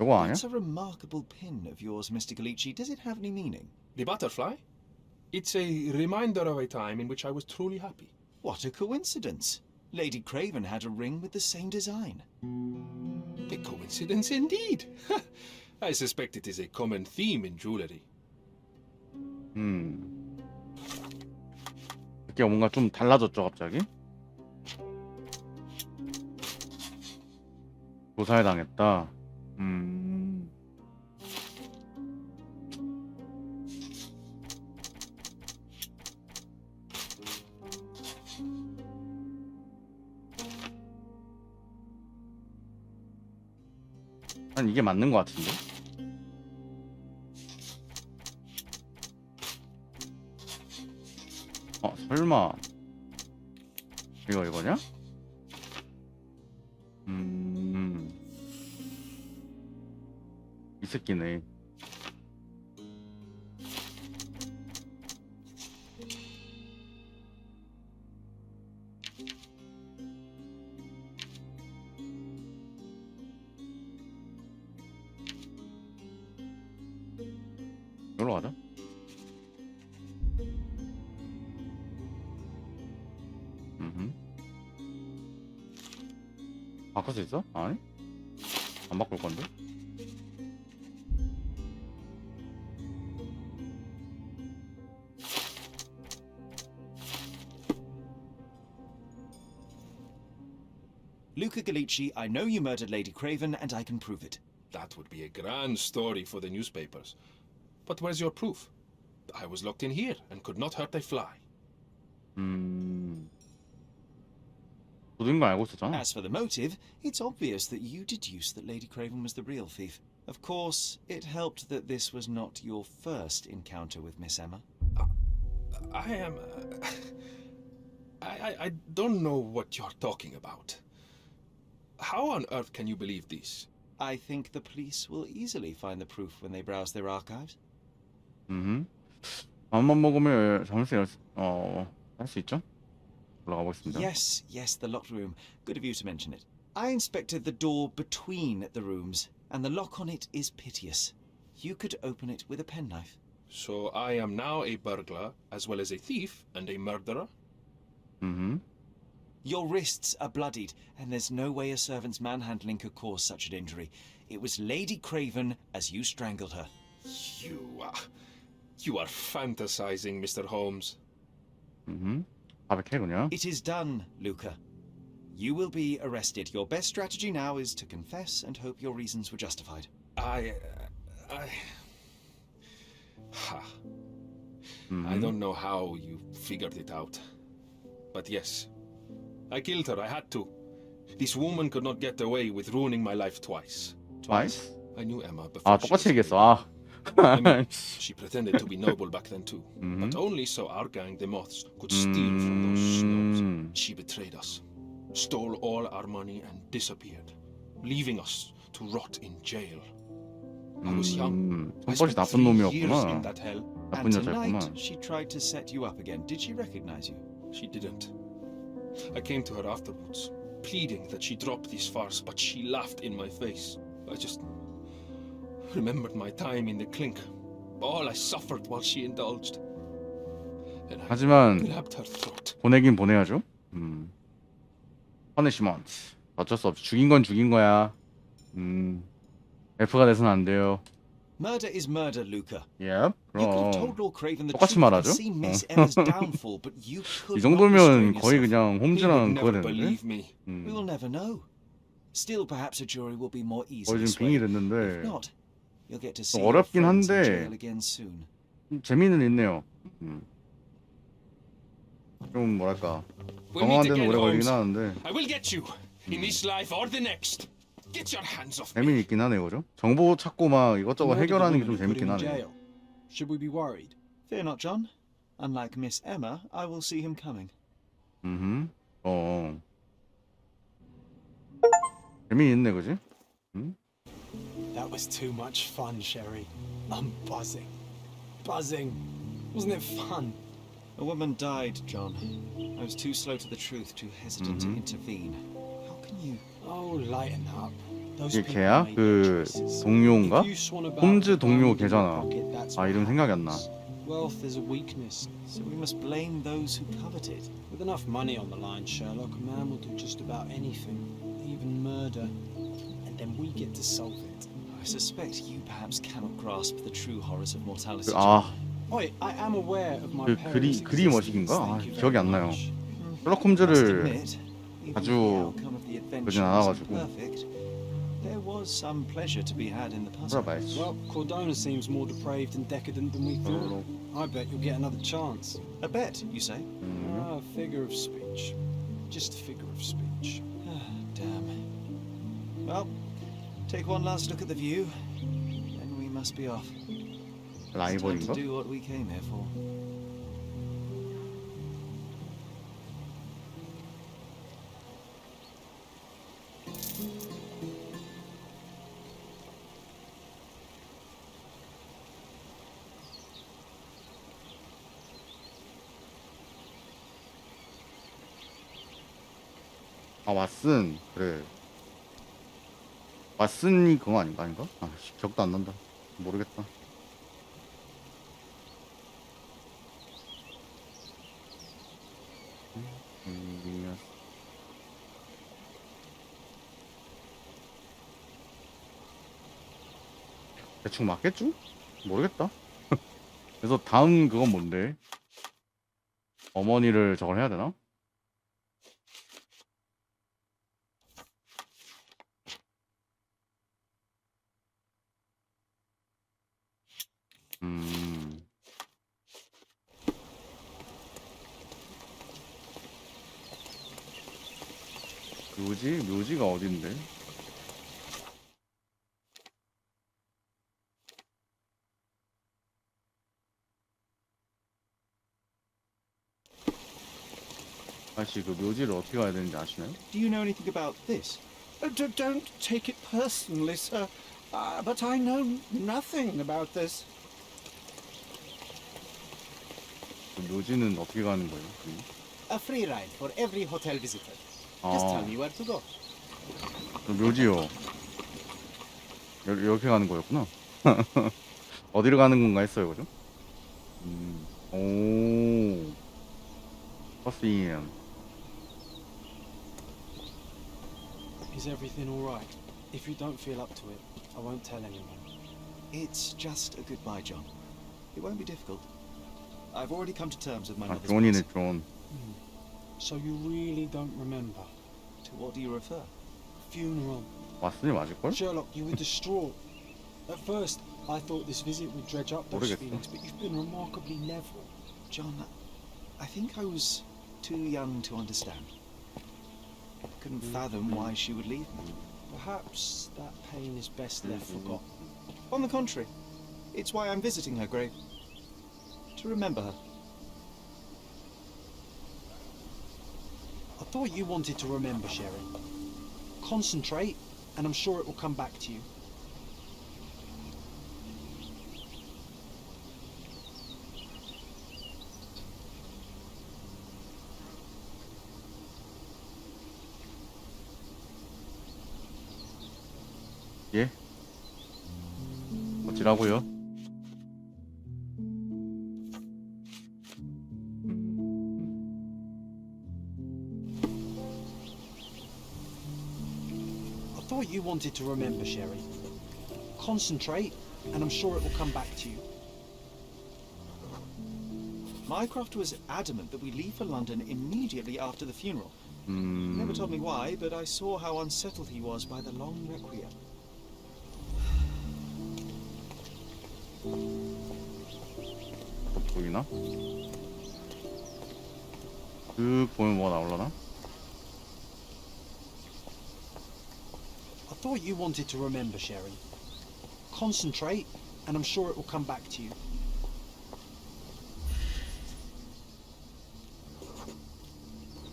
이거 아니야? That's a remarkable pin of yours, Mr. Galici. Does it have any meaning? The butterfly? It's a reminder of a time in which I was truly happy. What a coincidence. Lady Craven had a ring with the same design. A coincidence indeed. I suspect it is a common theme in jewelry. 음. 느낌이 뭔가 좀 달라졌죠, 갑자기? 조사에 당했다. 음. 난 이게 맞는 것 같은데? 어 설마 이거 이거냐? 새끼네. 여기로 가자. 음. 바꿀 수 있어? 아니? 안 바꿀 건데? Luca Galici, I know you murdered Lady Craven, and I can prove it. That would be a grand story for the newspapers. But where's your proof? I was locked in here and could not hurt a fly. Hmm. As for the motive, it's obvious that you deduced that Lady Craven was the real thief. Of course, it helped that this was not your first encounter with Miss Emma. Uh, I am... Uh, I, I, I don't know what you're talking about. How on earth can you believe this? I think the police will easily find the proof when they browse their archives. 음. 마음만 먹으면 잠시 어할 수 있죠? 올라가 보겠습니다. Yes, yes, the locked room. Good of you to mention it. I inspected the door between the rooms, and the lock on it is piteous. You could open it with a penknife. So I am now a burglar, as well as a thief and a murderer? 음. Your wrists are bloodied, and there's no way a servant's manhandling could cause such an injury. It was Lady Craven as you strangled her. You are. You are fantasizing, Mr. Holmes. Mm hmm. It is done, Luca. You will be arrested. Your best strategy now is to confess and hope your reasons were justified. I. Uh, I. Ha. Mm -hmm. I don't know how you figured it out. But yes, I killed her. I had to. This woman could not get away with ruining my life twice. Twice? I knew Emma before. 아 she 똑같이 was 얘기했어. 아. I mean, she pretended to be noble back then too, Mhm. but only so our gang, the Moths, could steal from those snows. 음. She betrayed us, stole all our money, and disappeared, leaving us to rot in jail. I was young. 음. I 손버릇이 spent 나쁜 three years in 놈이었구나. that hell. 나쁜 and tonight, 여자였구만. she tried to set you up again. Did she recognize you? She didn't. I came to her afterwards, pleading that she drop this farce, but she laughed in my face. I just remembered my time in the clink, all I suffered while she indulged. And I 하지만 grabbed her throat. 보내긴 보내야죠. 음. 퍼니시먼트. 어쩔 수 없이 죽인 건 죽인 거야. 음. F가 돼서는 안 돼요. Murder is murder, Luca. Yeah. Oh. 똑같이 말하죠. 이 정도면 거의 그냥 홈즈랑 그거 되는데. 음. 거의 지금 빙이 됐는데 어렵긴 한데 재미는 있네요. 음. 좀 뭐랄까 정화되는 오래 걸리긴 하는데. 음. get you in this life or the next. Get your hands off me. 재미는 있긴 하네요, 그죠? 정보 찾고 막 이것저것 Murdered the 해결하는 게 좀 woman and put 재밌긴 him in 하네요. jail. Should we be worried? Fear not, John. Unlike Miss Emma, I will see him coming. 음, 어, 어. 재미 있네, 그지? That was too much fun, Sherry. I'm buzzing. Buzzing. Wasn't it fun? A woman died, John. I was too slow to the truth, too hesitant Mhm. to intervene. How can you? Oh, 걔야? 그. 동료인가? 홈즈 동료 걔잖아. 아 이름 생각이 안 나. Wealth is a weakness. So we must blame those who covet it. With enough money on the line, Sherlock, a man will do just about anything, even murder. And then we get to solve it. I suspect you perhaps cannot grasp the true horrors of mortality. 그, 아 Oi, I am aware of my 그 그리- 그리 thank 아, 기억이 안 나요. 셜록 홈즈를 아주 if the outcome of the adventure 그러진 wasn't 않아가지고. perfect, there was some pleasure to be had in the puzzle. 찾아봐야지. Well, Cordona seems more depraved and decadent than we thought. 셜록 I bet you'll get another chance. A bet, you say? 음, Ah, figure of speech. Just a figure of speech. Ah, Damn. Well, take one last look at the view, then we must be off. It's time to 라이벌인가? do what we came here for. 아 왓슨 그래 왓슨이 그거 아닌가 아닌가? 아 씨, 기억도 안 난다 모르겠다 음, 대충 맞겠죠? 모르겠다 그래서 다음 그건 뭔데? 어머니를 저걸 해야 되나? 묘지? 묘지가 어딘데? 아씨 그 묘지를 어떻게 가야 되는지 아시나요? Do you know anything about this? Uh, d- don't take it personally, sir, uh, but I know nothing about this. 그 묘지는 어떻게 가는 거예요? 음. A free ride for every hotel visitor. 아, go. 그 묘지요. 여, 이렇게 가는 거였구나. 어디로 가는 건가 했어요, 그죠? 음, 오, 버스인. Is everything alright? If you don't feel up to it, I won't tell anyone. It's just a goodbye, John. It won't be difficult. I've already come to terms with my 아, mother's 존이네, passing. 존. So you really don't remember? To what do you refer? Funeral. 왓슨이 맞을걸? Sherlock, you were distraught. At first, I thought this visit would dredge up those 모르겠어. feelings, but you've been remarkably level. John, I think I was too young to understand. I couldn't fathom why she would leave me. Perhaps that pain is best left forgotten. On the contrary, it's why I'm visiting her grave. To remember her. thought you wanted to remember, Sherry. Concentrate, and I'm sure it will come back to you. 예? 어찌라고요? you wanted to remember, Sherry. Concentrate, and I'm sure it will come back to you. Mycroft was adamant that we leave for London immediately after the funeral. He never 음, told me why, but I saw how unsettled he was by the long requiem. 보이나? 그 보면 뭐가 나올라나? Thought you wanted to remember, Sherry. Concentrate, and I'm sure it will come back to you.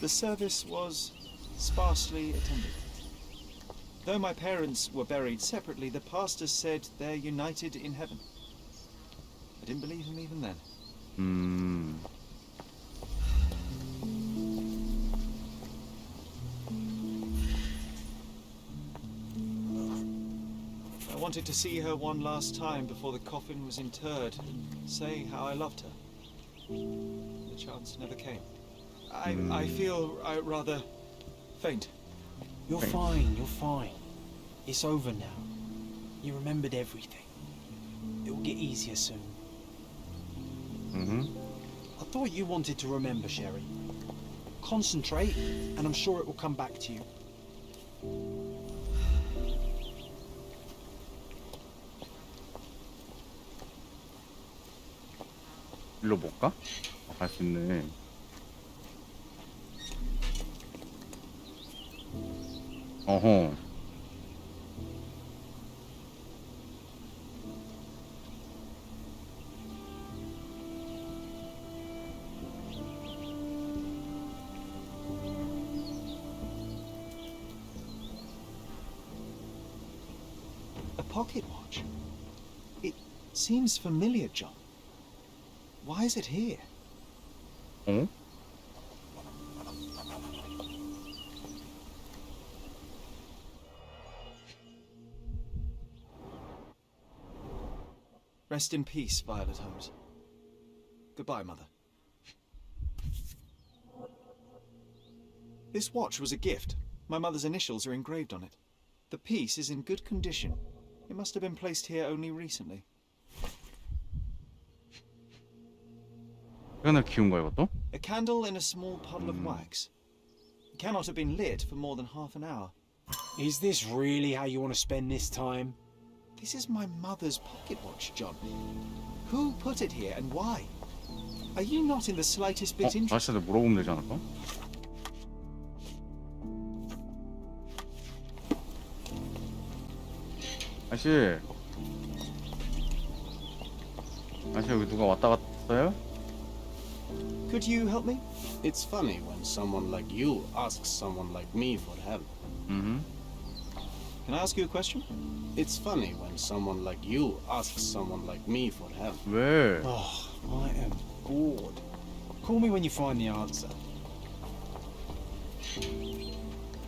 The service was sparsely attended. Though my parents were buried separately, the pastor said they're united in heaven. I didn't believe him even then. 음, wanted to see her one last time before the coffin was interred and say how I loved her. The chance never came. I, I hmm. feel I rather faint. You're Thanks. fine, you're fine. It's over now. You remembered everything. It will get easier soon. 음. I thought you wanted to remember, Sherry. Concentrate, and I'm sure it will come back to you. 일로 못 가? 갈 수 있네. 어허. A pocket watch? It seems familiar, John. Why is it here? 어? Rest in peace, Violet Holmes. Goodbye, Mother. This watch was a gift. My mother's initials are engraved on it. The piece is in good condition. It must have been placed here only recently. 시간을 키운 거야 이것도? A candle in a small puddle of wax. It cannot have been lit for more than half an hour. Is this really how you want to spend this time? This is my mother's pocket watch, John. Who put it here and why? Are you not in the slightest 어? bit interested? 아저씨한테 물어보면 되지 않을까? 아저씨 아저씨 여기 누가 왔다 갔어요? Could you help me? It's funny when someone like you asks someone like me for help. 음. Can I ask you a question? It's funny when someone like you asks someone like me for help. 왜? Oh, I am bored. Call me when you find the answer.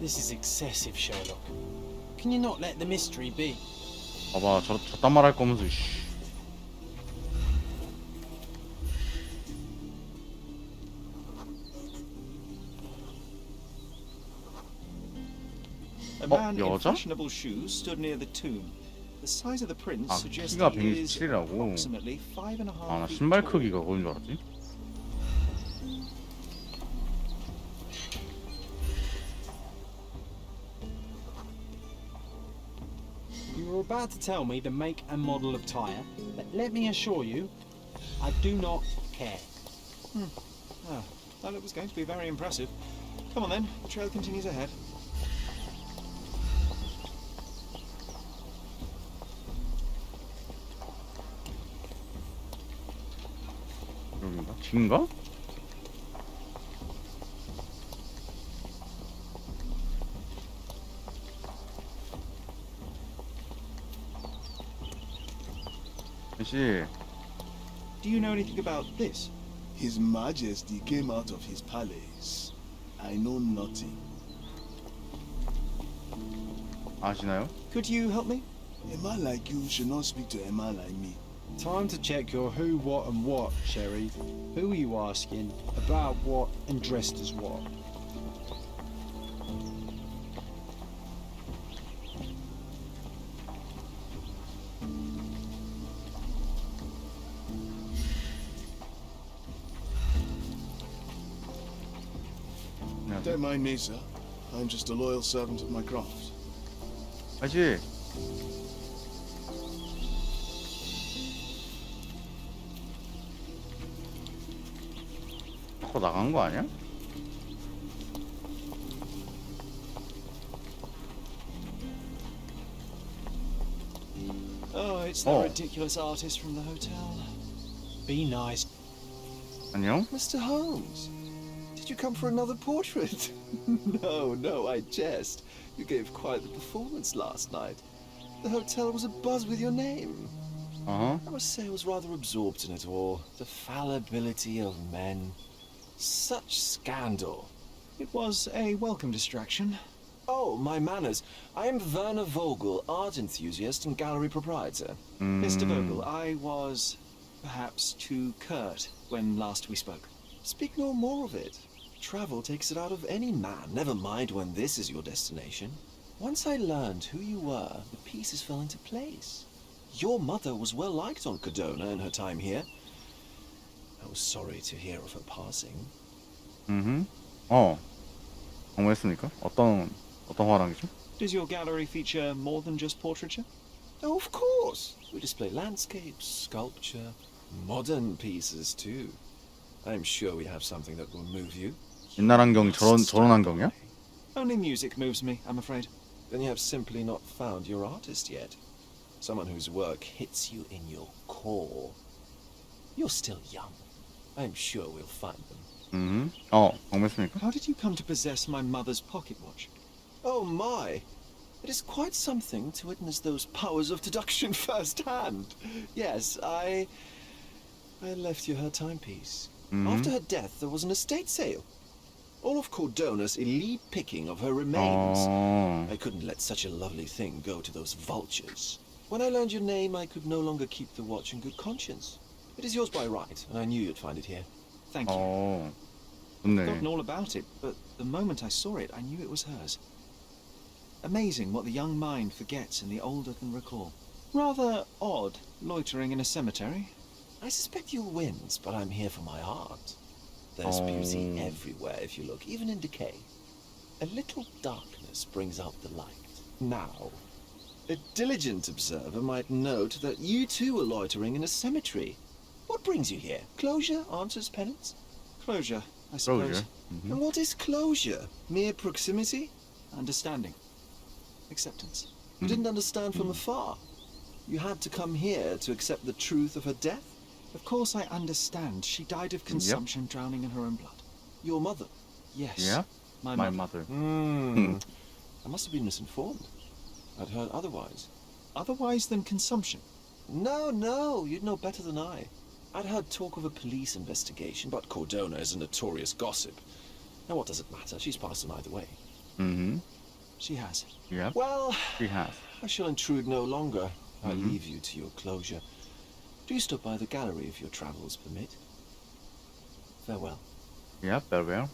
This is excessive, Sherlock. Can you not let the mystery be? 봐봐 저 저딴 말 할 거면서 씨. man in 여자? fashionable shoes stood near the tomb. The size of the print 아, suggests 키가 he is 127이라고. approximately five and a half 아 나 feet 신발 tall. 크기가 그건 줄 알았지? You were about to tell me the make and model of tyre, but let me assure you, I do not care. Ah, thought it was going to be very impressive. Come on then, the trail continues ahead. 긴가? 진가? 아저씨 Do you know anything about this? His Majesty came out of his palace. I know nothing. 아시나요? Could you help me? A man like you should not speak to a man like me. Time to check your who, what, and what, Sherry. Who are you asking, about what, and dressed as what? Don't mind me, sir. I'm just a loyal servant of my craft. Are you? 밖으로 나간 거 아니야? Oh, it's the Oh. ridiculous artist from the hotel. Be nice. 안녕? Mr. Holmes, did you come for another portrait? no, no, I jest. You gave quite the performance last night. The hotel was abuzz with your name. 어허 I must say I was rather absorbed in it all. The fallibility of men. Such scandal. It was a welcome distraction. Oh, my manners. I am Werner Vogel, art enthusiast and gallery proprietor. 음, Mr. Hmm. Vogel, I was perhaps too curt when last we spoke. Speak no more of it. Travel takes it out of any man, never mind when this is your destination. Once I learned who you were, the pieces fell into place. Your mother was well liked on Cadona in her time here. I was sorry to hear of her passing. 음, 어, 방문했습니까? 어떤 어떤 화랑이죠? Does your gallery feature more than just portraiture? Oh, of course. We display landscapes, sculpture, modern pieces too. I'm sure we have something that will move you. 옛날 안경이 저런 저런 안경이야? Only music moves me, I'm afraid. Then you have simply not found your artist yet. Someone whose work hits you in your core. You're still young. I'm sure we'll find them. 음, 어, 방문했습니까? How did you come to possess my mother's pocket watch? Oh my! It is quite something to witness those powers of deduction firsthand. Yes, I. I left you her timepiece. Mhm. After her death, there was an estate sale. All of Cordona's elite picking of her remains. 어, I couldn't let such a lovely thing go to those vultures. When I learned your name, I could no longer keep the watch in good conscience. It is yours by right, and I knew you'd find it here. Thank you. 어, I've 좋네. forgotten all about it, but the moment I saw it, I knew it was hers. Amazing what the young mind forgets and the older can recall. Rather odd, loitering in a cemetery. I suspect you'll win, but I'm here for my art. There's beauty Oh. everywhere if you look, even in decay. A little darkness brings out the light. Now, a diligent observer might note that you too are loitering in a cemetery. what brings you here? Closure answers penance? Closure, I suppose. Closure. Mm-hmm. And what is closure? Mere proximity? Understanding. Acceptance. You mm-hmm. didn't understand from mm. afar. You had to come here to accept the truth of her death? Of course, I understand. She died of consumption, drowning in her own blood. Your mother? Yes. Yeah, My, my mother. mother. Hmm. hmm. I must have been misinformed. I'd heard otherwise. Otherwise than consumption. No, no, you'd know better than I. I'd heard talk of a police investigation, but Cordona is a notorious gossip. Now, what does it matter? She's passed on either way. 음, She has. yep, Well, she has. I shall intrude no longer. I leave you to your closure. Do stop by the gallery if your travels permit. Farewell. Yep, very well.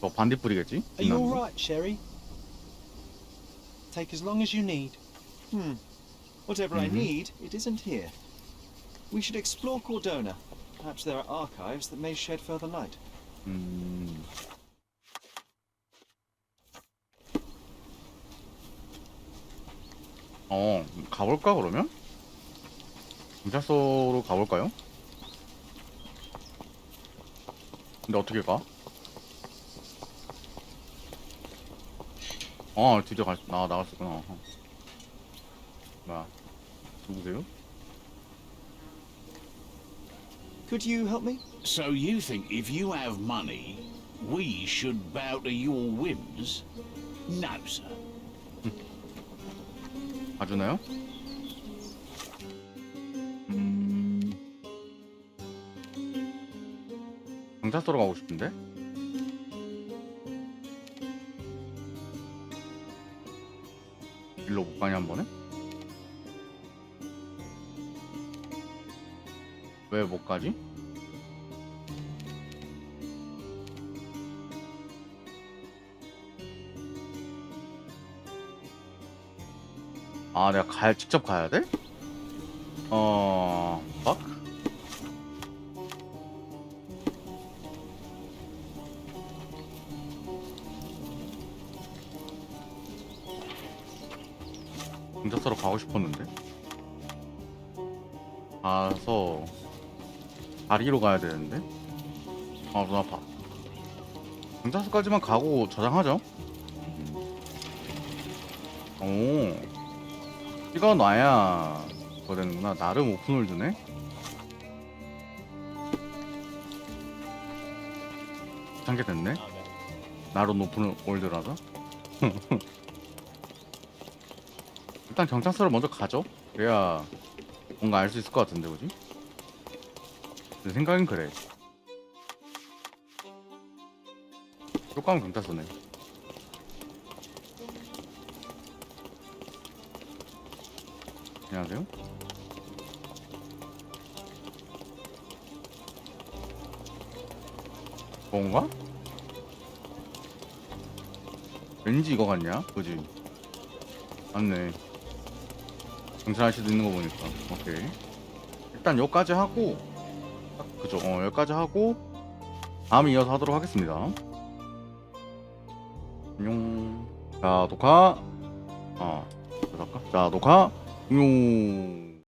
저 반딧불이겠지? Are you 빛나는 all 거? right, Sherry? Take as long as you need. Hmm. Whatever I Mhm. need, it isn't here. We should explore Cordona. Perhaps there are archives that may shed further light. 음, 어, 가볼까 그러면? 경찰서로 가볼까요? 근데 어떻게 가? 어, 드디어 갈, 나, 나갔었구나. 어. 뭐야, 누구세요? Could you help me? So you think if you have money, we should bow to your whims? No, sir. 봐주나요? 음... 경찰서로 가고 싶은데? 일로 못 가냐 한 번에? 왜 못 가지? 아 내가 가 직접 가야 돼? 어... 막? 경찰서로 가고 싶었는데 가서 다리로 가야 되는데? 아 눈 아파. 경찰서까지만 가고 저장하죠. 오. 찍어놔야 그거 되는구나. 나름 오픈월드네. 귀찮게 됐네. 나름 오픈월드라서? 일단 경찰서를 먼저 가죠. 그래야 뭔가 알 수 있을 것 같은데 그지? 내 생각엔 그래 효과음 경찰서네. 안녕하세요. 뭔가? 왠지 이거 같냐? 그지? 맞네. 경찰 아저씨도 있는 거 보니까. 오케이. 일단 여기까지 하고, 딱 그죠? 어, 여기까지 하고, 다음 이어서 하도록 하겠습니다. 안녕. 자, 녹화. 어, 자, 녹화. 안녕.